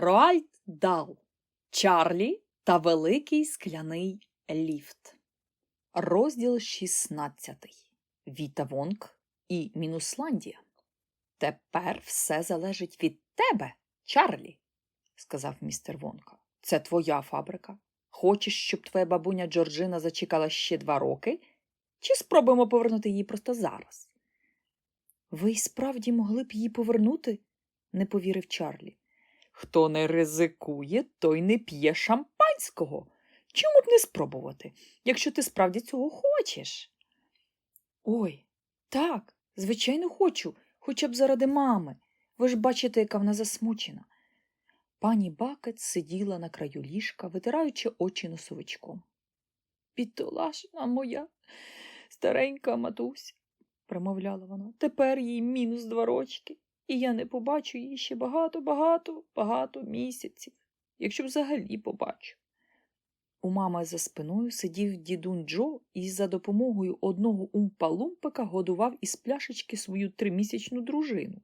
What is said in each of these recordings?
Роальд Дал, Чарлі та Великий скляний ліфт. Розділ 16. Віта Вонг і Мінусландія. Тепер все залежить від тебе, Чарлі, сказав містер Вонка. Це твоя фабрика. Хочеш, щоб твоя бабуня Джорджина зачекала ще два роки? Чи спробуємо повернути її просто зараз? Ви й справді могли б її повернути? не повірив Чарлі. Хто не ризикує, той не п'є шампанського. Чому б не спробувати, якщо ти справді цього хочеш? Ой, так, звичайно, хочу, хоча б заради мами. Ви ж бачите, яка вона засмучена. Пані Бакет сиділа на краю ліжка, витираючи очі носовичком. Бідолашна моя старенька матуся, промовляла вона. Тепер їй мінус два рочки, і я не побачу її ще багато, багато, багато місяців, якщо взагалі побачу. У мами за спиною сидів дідун Джо і за допомогою одного умпа-лумпика годував із пляшечки свою тримісячну дружину,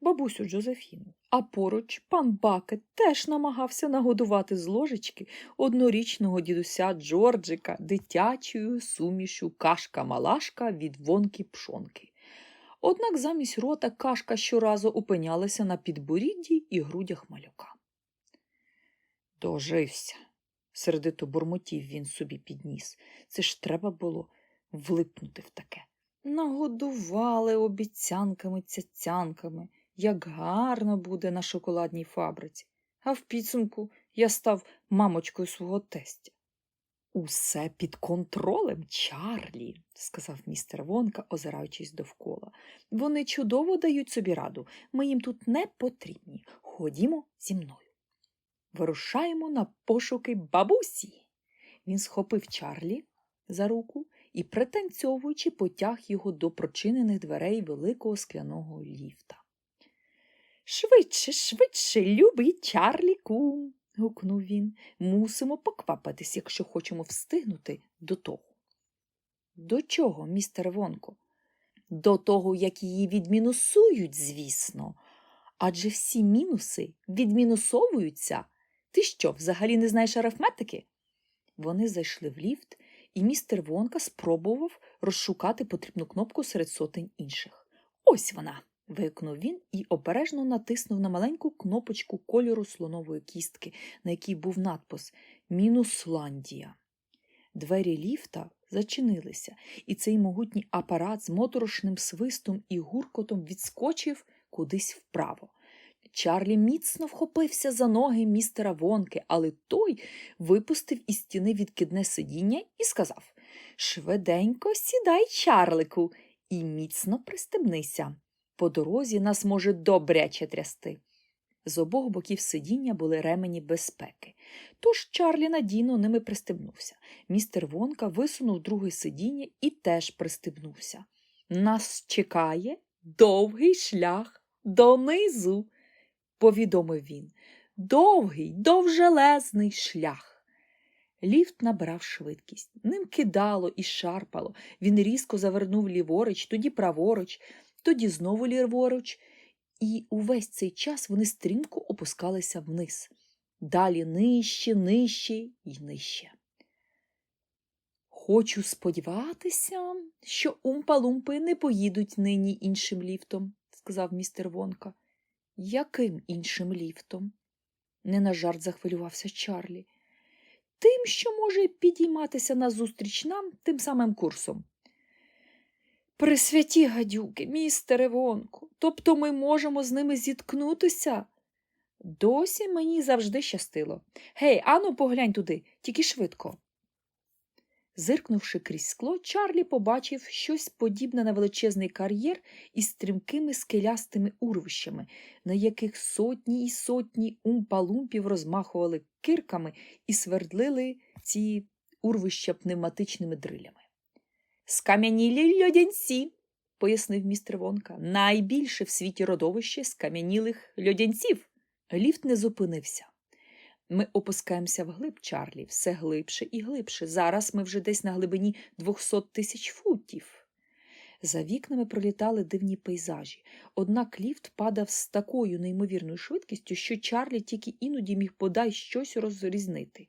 бабусю Джозефіну. А поруч пан Бакет теж намагався нагодувати з ложечки однорічного дідуся Джорджика дитячою сумішю кашка-малашка від вонки пшонки. Однак замість рота кашка щоразу опинялася на підборідді і грудях малюка. Дожився, сердито бурмотів він собі підніс. Це ж треба було влипнути в таке. Нагодували обіцянками цяцянками, як гарно буде на шоколадній фабриці, а в підсумку я став мамочкою свого тестя. Усе під контролем, Чарлі, сказав містер Вонка, озираючись довкола. Вони чудово дають собі раду. Ми їм тут не потрібні. Ходімо зі мною. Вирушаємо на пошуки бабусі. Він схопив Чарлі за руку і, пританцьовуючи, потяг його до прочинених дверей великого скляного ліфта. Швидше, швидше, любий Чарліку, гукнув він. Мусимо поквапитись, якщо хочемо встигнути до того. До чого, містер Вонко? До того, як її відмінусують, звісно. Адже всі мінуси відмінусовуються. Ти що, взагалі не знаєш арифметики? Вони зайшли в ліфт, і містер Вонка спробував розшукати потрібну кнопку серед сотень інших. Ось вона. Вигукнув він і обережно натиснув на маленьку кнопочку кольору слонової кістки, на якій був надпис Мінусландія. Двері ліфта зачинилися, і цей могутній апарат з моторошним свистом і гуркотом відскочив кудись вправо. Чарлі міцно вхопився за ноги містера Вонки, але той випустив із стіни відкидне сидіння і сказав Швиденько сідай, Чарлику, і міцно пристебнися. По дорозі нас може добряче трясти. З обох боків сидіння були ремені безпеки. Тож Чарлі надійно ними пристебнувся. Містер Вонка висунув друге сидіння і теж пристебнувся. Нас чекає довгий шлях донизу, повідомив він. Довгий, довжелезний шлях. Ліфт набрав швидкість. Ним кидало і шарпало. Він різко завернув ліворуч, тоді праворуч, тоді знову ліворуч, і увесь цей час вони стрімко опускалися вниз. Далі нижче, нижче і нижче. Хочу сподіватися, що умпа-лумпи не поїдуть нині іншим ліфтом, сказав містер Вонка. Яким іншим ліфтом? Не на жарт захвилювався Чарлі. Тим, що може підійматися назустріч нам тим самим курсом. Пресвяті гадюки, містере Вонку, тобто ми можемо з ними зіткнутися. Досі мені завжди щастило. Гей, ану, поглянь туди, тільки швидко. Зиркнувши крізь скло, Чарлі побачив щось подібне на величезний кар'єр із стрімкими скелястими урвищами, на яких сотні й сотні умпалумпів розмахували кирками і свердлили ці урвища пневматичними дрилями. Скам'янілі льодянці, пояснив містер Вонка, найбільше в світі родовище скам'янілих льодянців. Ліфт не зупинився. Ми опускаємося вглиб, Чарлі, все глибше і глибше. Зараз ми вже десь на глибині 200 тисяч футів. За вікнами пролітали дивні пейзажі, однак ліфт падав з такою неймовірною швидкістю, що Чарлі тільки іноді міг бодай щось розрізнити.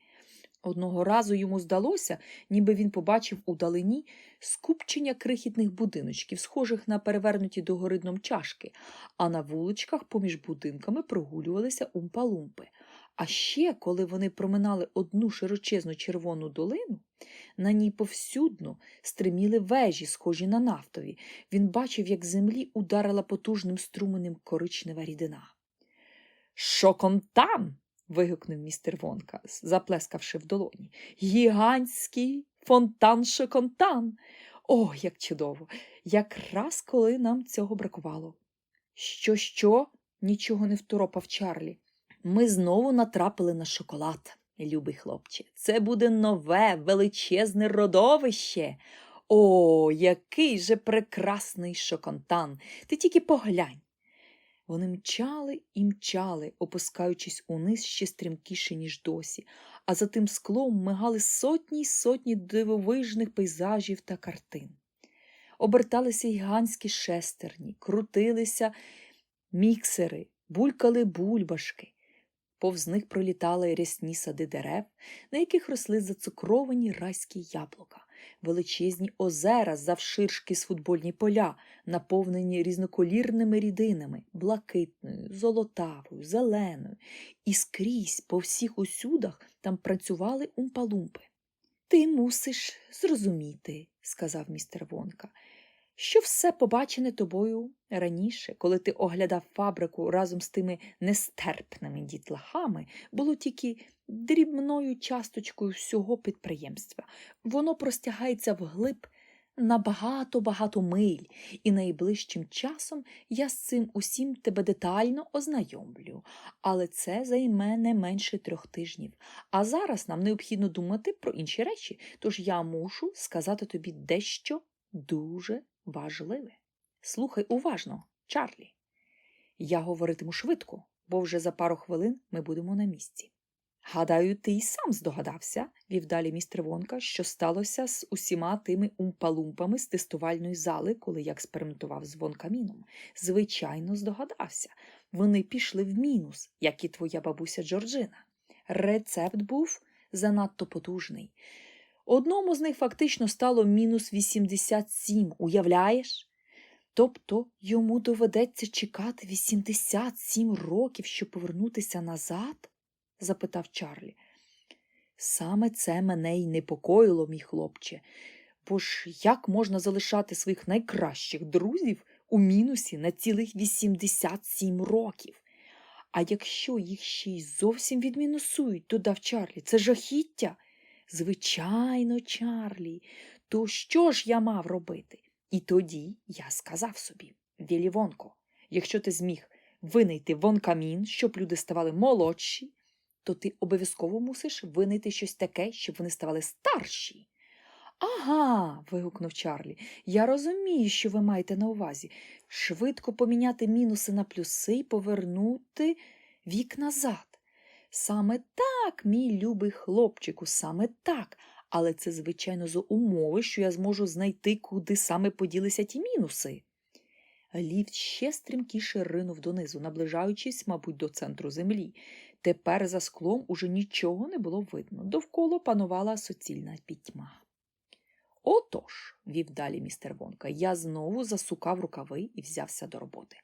Одного разу йому здалося, ніби він побачив удалині скупчення крихітних будиночків, схожих на перевернуті догори дном чашки, а на вуличках поміж будинками прогулювалися умпалумпи. А ще, коли вони проминали одну широчезну червону долину, на ній повсюдно стриміли вежі, схожі на нафтові. Він бачив, як землі ударила потужним струменем коричнева рідина. Шоконтан. Вигукнув містер Вонка, заплескавши в долоні. Гігантський фонтан Шоконтан. О, як чудово! Якраз коли нам цього бракувало. Що, що? нічого не второпав Чарлі. Ми знову натрапили на шоколад, любий хлопче. Це буде нове, величезне родовище. О, який же прекрасний шоконтан! Ти тільки поглянь. Вони мчали і мчали, опускаючись униз ще стрімкіше, ніж досі, а за тим склом мигали сотні й сотні дивовижних пейзажів та картин. Оберталися гігантські шестерні, крутилися міксери, булькали бульбашки. Повз них пролітали рясні сади дерев, на яких росли зацукровані райські яблука, величезні озера завширшки з футбольні поля, наповнені різноколірними рідинами, блакитною, золотавою, зеленою, і скрізь по всіх усюдах там працювали умпалумпи. Ти мусиш зрозуміти, сказав містер Вонка, що все побачене тобою раніше, коли ти оглядав фабрику разом з тими нестерпними дітлахами, було тільки дрібною часточкою всього підприємства. Воно простягається вглиб на багато-багато миль, і найближчим часом я з цим усім тебе детально ознайомлю, але це займе не менше трьох тижнів. А зараз нам необхідно думати про інші речі, тож я мушу сказати тобі дещо дуже важливе. Слухай уважно, Чарлі. Я говоритиму швидко, бо вже за пару хвилин ми будемо на місці. Гадаю, ти й сам здогадався, вів далі містер Вонка, що сталося з усіма тими умпалумпами з тестувальної зали, коли я експериментував з вонкаміном. Звичайно, здогадався. Вони пішли в мінус, як і твоя бабуся Джорджина. Рецепт був занадто потужний. Одному з них фактично стало мінус 87, уявляєш? Тобто йому доведеться чекати 87 років, щоб повернутися назад? запитав Чарлі. Саме це мене й непокоїло, мій хлопче, бо ж як можна залишати своїх найкращих друзів у мінусі на цілих 87 років? А якщо їх ще й зовсім відмінусують, додав Чарлі, це жахіття. Звичайно, Чарлі, то що ж я мав робити? І тоді я сказав собі, Вілівонко, якщо ти зміг винайти вонкамін, щоб люди ставали молодші, то ти обов'язково мусиш винайти щось таке, щоб вони ставали старші. Ага. вигукнув Чарлі. Я розумію, що ви маєте на увазі. Швидко поміняти мінуси на плюси і повернути вік назад. Саме так, мій любий хлопчику, саме так. Але це, звичайно, за умови, що я зможу знайти, куди саме поділися ті мінуси. Ліфт ще стрімкіше ринув донизу, наближаючись, мабуть, до центру землі. Тепер за склом уже нічого не було видно. Довкола панувала суцільна пітьма. Отож, вів далі містер Вонка, я знову засукав рукави і взявся до роботи.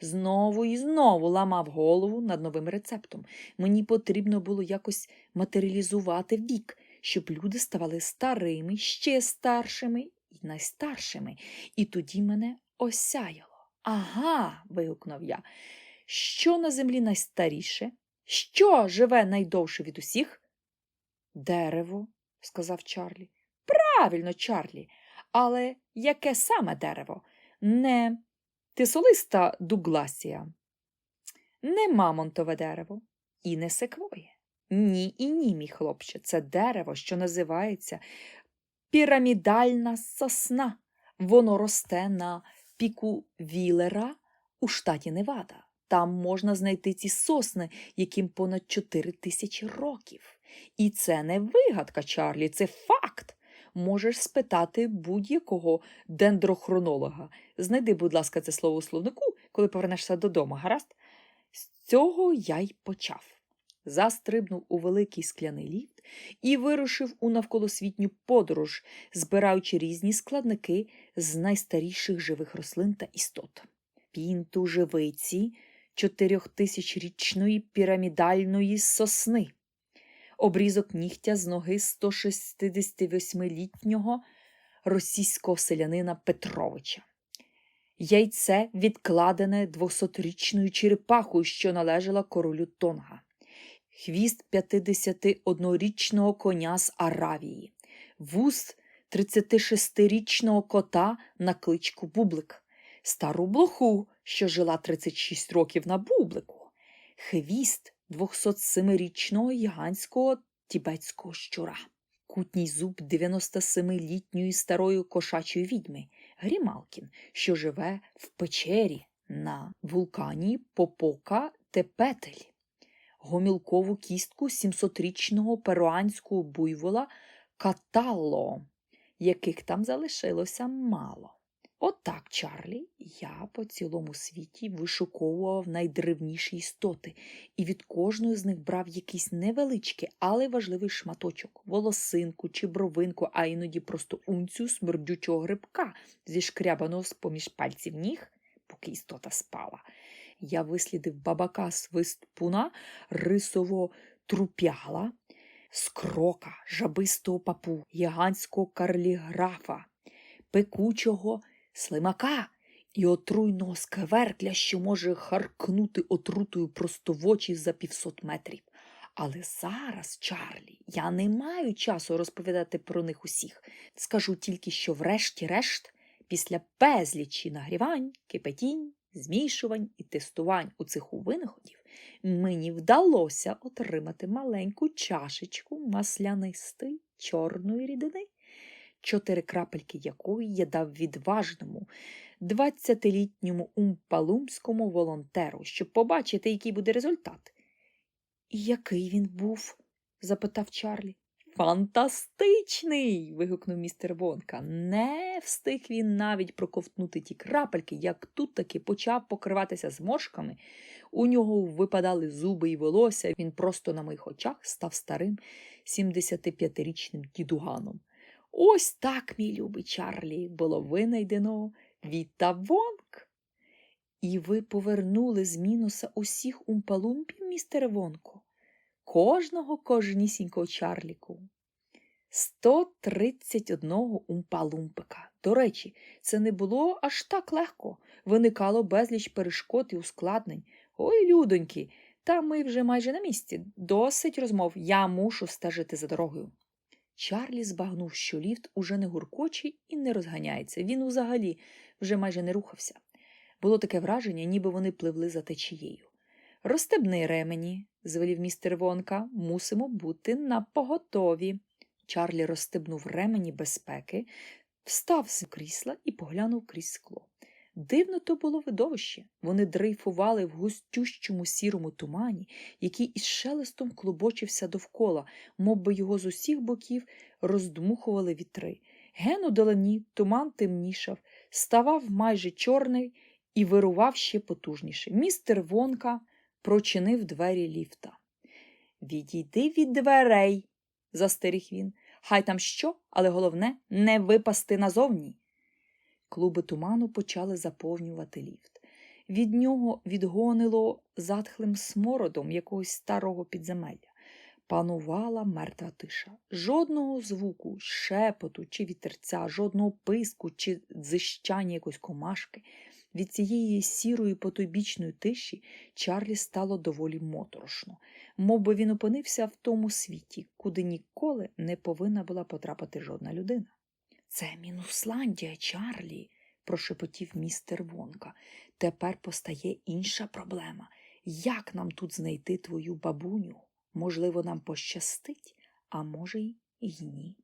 Знову і знову ламав голову над новим рецептом. Мені потрібно було якось матеріалізувати вік, щоб люди ставали старими, ще старшими і найстаршими. І тоді мене осяяло. Ага. вигукнув я. Що на землі найстаріше? Що живе найдовше від усіх? Дерево, сказав Чарлі. Правильно, Чарлі. Але яке саме дерево? Не тисолиста дугласія, не мамонтове дерево і не секвоє. Ні і ні, мій хлопче, це дерево, що називається пірамідальна сосна. Воно росте на піку Вілера у штаті Невада. Там можна знайти ці сосни, яким понад чотири тисячі років. І це не вигадка, Чарлі, це факт. Можеш спитати будь-якого дендрохронолога. Знайди, будь ласка, це слово у словнику, коли повернешся додому, гаразд? З цього я й почав. Застрибнув у великий скляний ліфт і вирушив у навколосвітню подорож, збираючи різні складники з найстаріших живих рослин та істот. Пінту живиці чотирьохтисячрічної пірамідальної сосни, обрізок нігтя з ноги 168-літнього російського селянина Петровича, яйце відкладене 200-річною черепахою, що належала королю Тонга, хвіст 51-річного коня з Аравії, вуз 36-річного кота на кличку Бублик, стару блоху, що жила 36 років на бублику, хвіст 207-річного гігантського тібетського щура, кутній зуб 97-літньої старої кошачої відьми Грімалкін, що живе в печері на вулкані Попока Тепетель, гомілкову кістку 700-річного перуанського буйвола Каталло, яких там залишилося мало. Отак, Чарлі, я по цілому світі вишуковував найдревніші істоти, і від кожної з них брав якийсь невеличкий, але важливий шматочок, волосинку чи бровинку, а іноді просто унцію смердючого грибка, зішкрябаного з поміж пальців ніг, поки істота спала. Я вислідив бабака свистпуна, рисового трупяла, скрока, жабистого папу, гігантського карліграфа, пекучого слимака і отруйного скверкля, що може харкнути отрутою просто в очі за півсот метрів. Але зараз, Чарлі, я не маю часу розповідати про них усіх. Скажу тільки, що врешті-решт, після безлічі нагрівань, кипятінь, змішувань і тестувань у цеху винаходів, мені вдалося отримати маленьку чашечку маслянистої чорної рідини чотири крапельки якої я дав відважному, двадцятилітньому умпалумському волонтеру, щоб побачити, який буде результат. І який він був? запитав Чарлі. Фантастичний. вигукнув містер Вонка. Не встиг він навіть проковтнути ті крапельки, як тут таки почав покриватися зморшками. У нього випадали зуби і волосся, він просто на моїх очах став старим 75-річним дідуганом. Ось так, мій любий Чарлі, було винайдено Віта. І ви повернули з мінуса усіх умпалумпів, містере Вонко, кожного кожнісінького Чарліку. 131 умпалумпика. До речі, це не було аж так легко. Виникало безліч перешкод і ускладнень. Ой, людоньки, та ми вже майже на місці. Досить розмов, я мушу стежити за дорогою. Чарлі збагнув, що ліфт уже не гуркоче і не розганяється. Він взагалі вже майже не рухався. Було таке враження, ніби вони пливли за течією. Розстебни ремені, звелів містер Вонка, мусимо бути на поготові. Чарлі розстебнув ремені безпеки, встав з крісла і поглянув крізь скло. Дивно то було видовище. Вони дрейфували в густющому сірому тумані, який із шелестом клубочився довкола, мов би його з усіх боків роздмухували вітри. Ген у долині туман темнішав, ставав майже чорний і вирував ще потужніше. Містер Вонка прочинив двері ліфта. Відійди від дверей, застеріг він. Хай там що, але головне не випасти назовні. Клуби туману почали заповнювати ліфт. Від нього відгонило затхлим смородом якогось старого підземелля. Панувала мертва тиша. Жодного звуку, шепоту чи вітерця, жодного писку чи дзищання якоїсь комашки. Від цієї сірої потойбічної тиші Чарлі стало доволі моторошно, мов би він опинився в тому світі, куди ніколи не повинна була потрапити жодна людина. Це Мінусландія, Чарлі, прошепотів містер Вонка. Тепер постає інша проблема. Як нам тут знайти твою бабуню? Можливо, нам пощастить, а може, й ні.